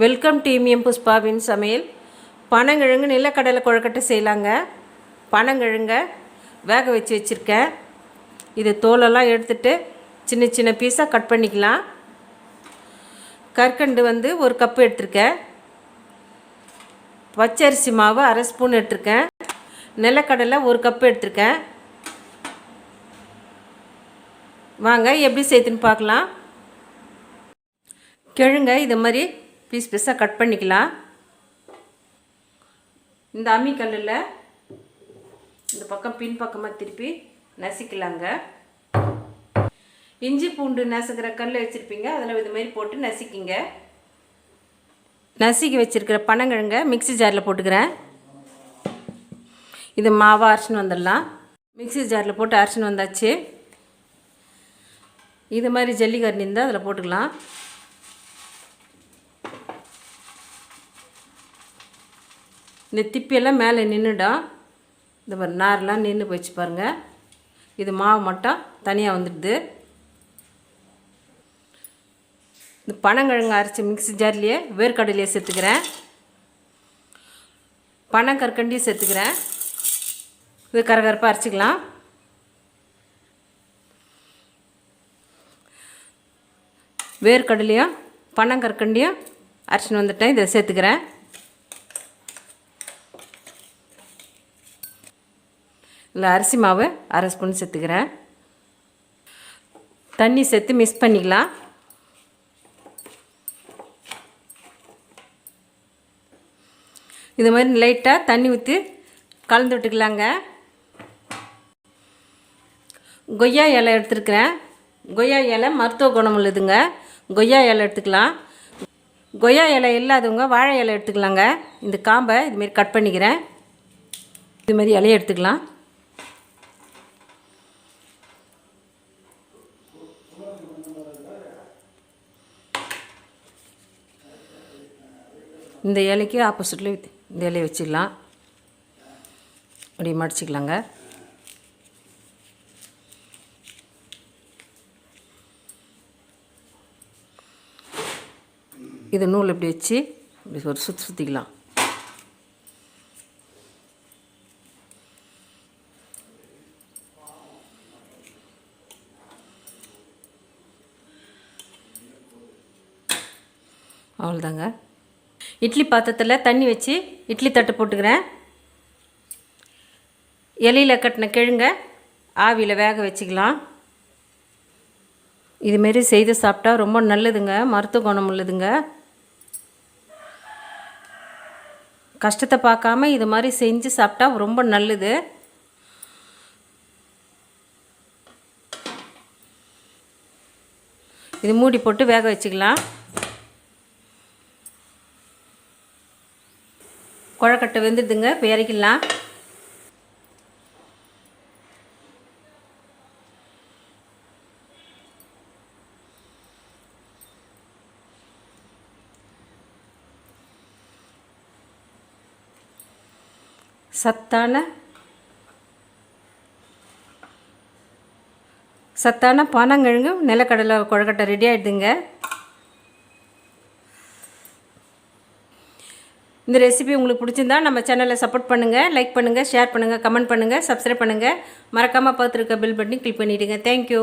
Welcome டீமியம் புஷ்பாவின் சமையல். பனங்கிழங்கு நிலக்கடலை கொழுக்கட்டை செய்யலாங்க. பனங்கிழங்க வேக வச்சு வச்சுருக்கேன். இது தோலெல்லாம் எடுத்துட்டு சின்ன சின்ன பீஸாக கட் பண்ணிக்கலாம். கற்கண்டு வந்து ஒரு கப்பு எடுத்திருக்கேன். பச்சரிசி மாவு அரை ஸ்பூன் எடுத்திருக்கேன். நிலக்கடலை ஒரு கப்பு எடுத்திருக்கேன். வாங்க எப்படி செய்யுதுன்னு பார்க்கலாம். கிழங்க இது மாதிரி பீஸ் பீஸாக கட் பண்ணிக்கலாம். இந்த அம்மிக்கல்லில் இந்த பக்கம் பின் பக்கமாக திருப்பி நசிக்கலாங்க. இஞ்சி பூண்டு நசுக்கிற கல் வச்சுருப்பீங்க. அதில் இது மாதிரி போட்டு நசிக்கிங்க. நசுக்கி வச்சுருக்கிற பனங்கிழங்க மிக்ஸி ஜாரில் போட்டுக்கிறேன். இது மாவை அரைச்சின்னு வந்துடலாம். மிக்ஸி ஜாரில் போட்டு அரைச்சின்னு வந்தாச்சு. இது மாதிரி ஜல்லிக்கரணி இருந்தால் அதில் போட்டுக்கலாம். இந்த திப்பியெல்லாம் மேலே நின்றுடும் இந்த மாதிரி நார்லாம் நின்று போயிடுச்சு பாருங்கள் இது மாவு மட்டும் தனியாக வந்துடுது. இந்த பனங்கிழங்கு அரைச்சி மிக்ஸி ஜார்லேயே வேர்க்கடலையே சேர்த்துக்கிறேன். பனங்கற்கண்டியும் சேர்த்துக்கிறேன். இது கரகரப்பாக அரைச்சிக்கலாம். வேர்க்கடலையும் பனங்கற்கண்டியும் அரைச்சின்னு வந்துட்டேன். இதை சேர்த்துக்கிறேன். இல்லை அரிசி மாவு அரை ஸ்பூன் சேர்த்துக்கிறேன். தண்ணி சேர்த்து மிக்ஸ் பண்ணிக்கலாம். இது மாதிரி லைட்டாக தண்ணி ஊற்றி கலந்து விட்டுக்கலாங்க. கொய்யா இலை எடுத்துருக்குறேன். கொய்யா இலை மருத்துவ குணம் உள்ளதுங்க. கொய்யா இலை எடுத்துக்கலாம். கொய்யா இலை இல்லாதவங்க வாழை இலை எடுத்துக்கலாங்க. இந்த காம்பை இதுமாரி கட் பண்ணிக்கிறேன். இதுமாரி இலையை எடுத்துக்கலாம். இந்த இலைக்கு ஆப்போசிட்டில் இந்த இலையை வச்சிடலாம். அப்படி மடிச்சிக்கலாங்க. இது நூல் இப்படி வச்சு இப்படி ஒரு சுற்றி சுற்றிக்கலாம் அவ்வளோதாங்க இட்லி பாத்திரத்தில் தண்ணி வச்சு இட்லி தட்டு போட்டுக்கிறேன். இலையில் கட்டின கிழங்க ஆவியில் வேக வச்சுக்கலாம். இதுமாரி செய்து சாப்பிட்டா ரொம்ப நல்லதுங்க மருத்துவ குணம் உள்ளதுங்க. கஷ்டத்தை பார்க்காம இது மாதிரி செஞ்சு சாப்பிட்டா ரொம்ப நல்லது. இது மூடி போட்டு வேக வச்சுக்கலாம். குழக்கட்டை வெந்துடுதுங்க இப்போ இறக்கிடலாம் சத்தான சத்தான பானங்கிழங்கு நிலக்கடலை குழக்கட்டை ரெடி ஆகிடுதுங்க இந்த ரெசிபி உங்களுக்கு பிடிச்சிருந்தா நம்ம சேனலை சப்போர்ட் பண்ணுங்கள் லைக் பண்ணுங்கள் ஷேர் பண்ணுங்கள் கமெண்ட் பண்ணுங்கள் சப்ஸ்கிரைப் பண்ணுங்கள் மறக்காமல் பார்த்துருக்க பில் பண்ணி கிளிக் பண்ணிவிடுங்க தேங்க்யூ